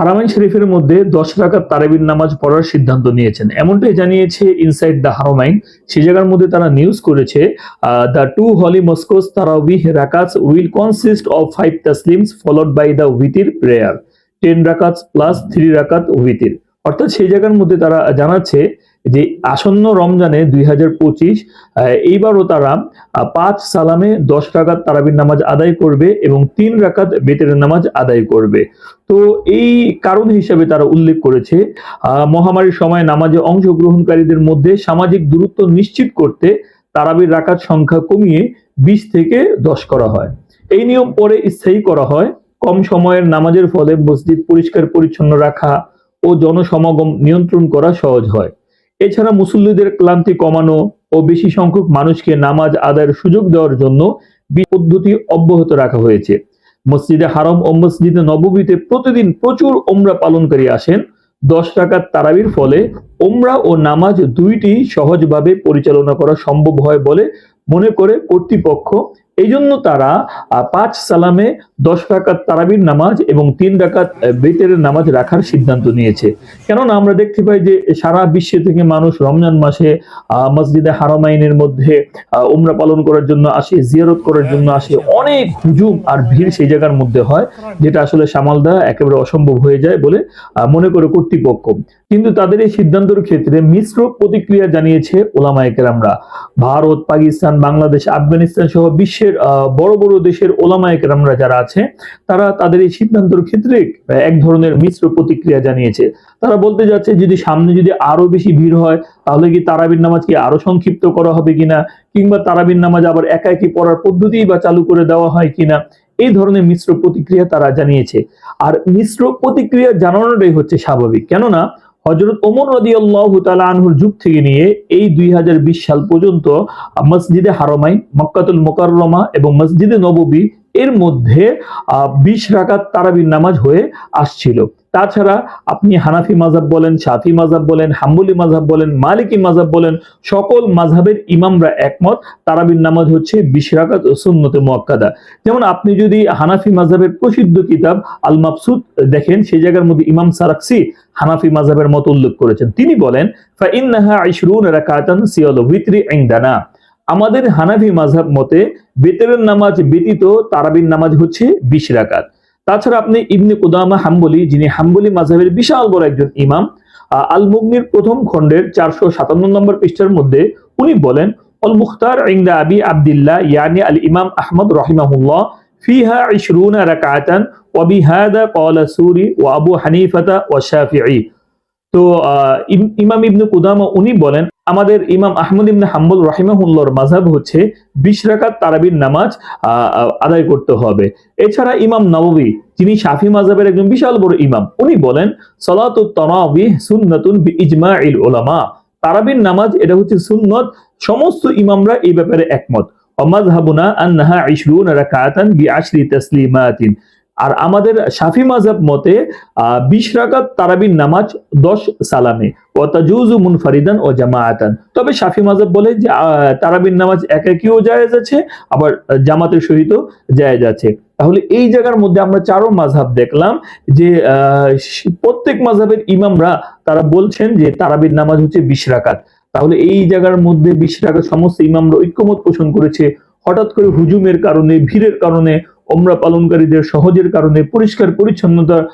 হারামাইন শরীফের মধ্যে দশ রাকাত তারাবির নামাজ পড়ার সিদ্ধান্ত নিয়েছেন। এমনটাই জানিয়েছে ইনসাইড দ্য হারামাইন সেই জায়গার মধ্যে তারা নিউজ করেছে the two holy mosques tarawih rakat will consist of five taslims followed by the witr prayer ten rakats plus three rakat witr অর্থাৎ সেই জায়গার মধ্যে তারা জানাচ্ছে যে আসন্ন রমজানে দুই হাজার পঁচিশ এইবারও তারা পাঁচ সালামে দশ রাকাত তারাবির নামাজ আদায় করবে এবং তিন রাকাত বেতের নামাজ আদায় করবে। তো এই কারণ হিসেবে তারা উল্লেখ করেছে মহামারীর সময় নামাজে অংশগ্রহণকারীদের মধ্যে সামাজিক দূরত্ব নিশ্চিত করতে তারাবির রাকাত সংখ্যা কমিয়ে বিশ থেকে দশ করা হয়। এই নিয়ম পরে স্থায়ী করা হয়। কম সময়ের নামাজের ফলে মসজিদ পরিষ্কার পরিচ্ছন্ন রাখা ও জনসমাগম নিয়ন্ত্রণ করা সহজ হয়। এছাড়া মুসল্লিদের ক্লান্তি কমানো ও বেশি সংখ্যক মানুষকে নামাজ আদায়ের সুযোগ দেওয়ার জন্য পদ্ধতি অব্যাহত রাখা হয়েছে। মসজিদে হারম ও মসজিদে নববীতে প্রতিদিন প্রচুর ওমরা পালনকারী আসেন। দশ টাকার তারাবির ফলে ওমরা ও নামাজ দুইটি সহজভাবে পরিচালনা করা সম্ভব হয় বলে মনে করে কর্তৃপক্ষ এই জন্য তারা পাঁচ সালামে দশ রাকাত তারাবির নামাজ এবং তিন রাকাত বেতের নামাজ রাখার সিদ্ধান্ত নিয়েছে। কেননা আমরা দেখতে পাই যে সারা বিশ্ব থেকে মানুষ রমজান মাসে মসজিদে হারামাইনের মধ্যে উমরা পালন করার জন্য আসে, জিয়ারত করার জন্য আসে, অনেক হুজুম আর ভিড় সেই জায়গার মধ্যে হয়, যেটা আসলে সামাল দেওয়া একেবারে অসম্ভব হয়ে যায় বলে মনে করে কর্তৃপক্ষ। কিন্তু তাদের এই সিদ্ধান্তের ক্ষেত্রে মিশ্র প্রতিক্রিয়া জানিয়েছে ওলামায়ে কেরামরা। ভারত, পাকিস্তান, বাংলাদেশ, আফগানিস্তান সহ বিশ্বের আহ, বড় বড় দেশের ওলামায়ে কেরামরা যারা আছে তারা তাদের এই সিদ্ধান্তের ক্ষেত্রে এক ধরনের মিশ্র প্রতিক্রিয়া জানিয়েছে। তারা বলতে যাচ্ছে যদি সামনে যদি আরও বেশি ভিড় হয় তাহলে কি তারাবির নামাজ কি আরও সংক্ষিপ্ত করা হবে কিনা? কিংবা তারাবির নামাজ আবার একা একই পড়ার পদ্ধতি বা চালু করে দেওয়া হয় কিনা? এই ধরনের মিশ্র প্রতিক্রিয়া তারা জানিয়েছে। আর মিশ্র প্রতিক্রিয়া জানানোটাই হচ্ছে স্বাভাবিক। কেননা হজরত ওমর রদি আল্লাহ আনহুর যুগ থেকে নিয়ে এই দুই হাজার বিশ সাল পর্যন্ত মসজিদে হারমাই মক্কাতুল মোকাররমা এবং মসজিদে নববী এর মধ্যে বিশ রাকাত তারাবির নামাজ হয়ে আসছিল। তাছাড়া আপনি হানাফি মাজাব বলেন সাফি মাজাব বলেন, হাম্বলি মাজাব বলেন, মালিকি মাজাব বলেন, সকল মাঝহাবের ইমামরা একমত, তারাবির নামাজ হচ্ছে বিশ রাকাত ও সুন্নতে মুয়াক্কাদা। যেমন আপনি যদি হানাফি মাজাবের প্রসিদ্ধ কিতাব আল মাফসুদ দেখেন সেই জায়গার মধ্যে ইমাম সারাকসি হানাফি মাজাবের মত উল্লেখ করেছেন। তিনি বলেন ইনদানা। আমাদের হানাফি মাযহাব মতে বেতরের নামাজ ব্যতীত তারাবির নামাজ হচ্ছে বিশ রাকাত। তাছাড়া আপনি ইবনে কুদামা হাম্বলি, যিনি হাম্বলি মাঝাবের বিশাল বড় একজন ইমাম আল মুগনির প্রথম খণ্ডের চারশো সাতান্ন নম্বর পৃষ্ঠার মধ্যে উনি বলেন অল মুখতার ইংদা আবি আবদুল্লাহ, ইয়ানি আল ইমাম আহমদ রহিমাহুল্লাহ, ফিহা ইশরুনা রাকাতান ওয়াবি হাদা কওয়ালা সুরি ওয়া আবু হানিফাতা ও শাফি তো ইমাম ইবনু কুদাম উনি বলেন, আমাদের ইমাম আহমদ ইবনে হাম্বুল রাহিমাহুল্লাহর মাঝাব হচ্ছে বিশ রাকাত তারাবির নামাজ আদায় করতে হবে। এছাড়া ইমাম নববী তিনি শাফি মাজাবের একজন বিশাল বড় ইমাম, উনি বলেন সলাতু তনাবি সুন্নাতুন বি ইজমা ইল ওলামা তারাবির নামাজ, এটা হচ্ছে সুন্নত, সমস্ত ইমামরা এই ব্যাপারে একমত। অমাজহাবুনা আন্নাহা ইশরুন রাকাতান বি আশরি তাসলিমাতিন। আর আমাদের শাফি মাযহাব মতে বিশ রাকাত তারাবির নামাজ দশ সালামে। ও তাজুজু মুনফারিদান ও জামায়াতান তবে শাফি মাযহাব বলে যে আহ, তারাবির নামাজ একাকিও জায়েজ আছে আবার জামাতের সহিত জায়েজ আছে। তাহলে এই জায়গার মধ্যে আমরা চারো মাযহাব দেখলাম যে প্রত্যেক মাযহাবের ইমামরা তারা বলছেন যে তারাবির নামাজ হচ্ছে বিশ রাকাত। তাহলে এই জায়গার মধ্যে বিশ রাকাত সমস্ত ইমামরা ঐক্যমত পোষণ করেছে। হঠাৎ করে হুজুমের কারণে ভিড়ের কারণে ওমরা পালনকারীদের সহজের কারণে, পরিষ্কার পরিচ্ছন্নতার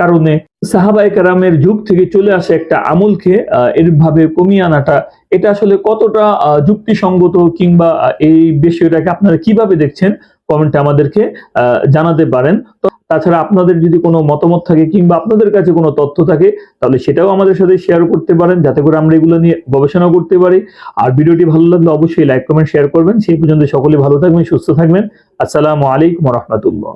কারণে সাহাবায় কারামের যুগ থেকে চলে আসে একটা আমলকে এরভাবে কমিয়ে আনাটা। এটা আসলে কতটা যুক্তিসঙ্গত কিংবা এই বিষয়টাকে আপনারা কীভাবে দেখছেন? কমেন্টে আমাদেরকে জানাতে পারেন। তো তাছাড়া আপনাদের যদি কোনো মতামত থাকে কিংবা আপনাদের কাছে কোনো তথ্য থাকে, তাহলে সেটাও আমাদের সাথে শেয়ার করতে পারেন, যাতে করে আমরা এগুলো নিয়ে গবেষণা করতে পারি। আর ভিডিওটি ভালো লাগলে অবশ্যই লাইক কমেন্ট শেয়ার করবেন। সেই পর্যন্ত সকলে ভালো থাকবেন, সুস্থ থাকবেন। আসসালামু আলাইকুম রহমতুল্লাহ।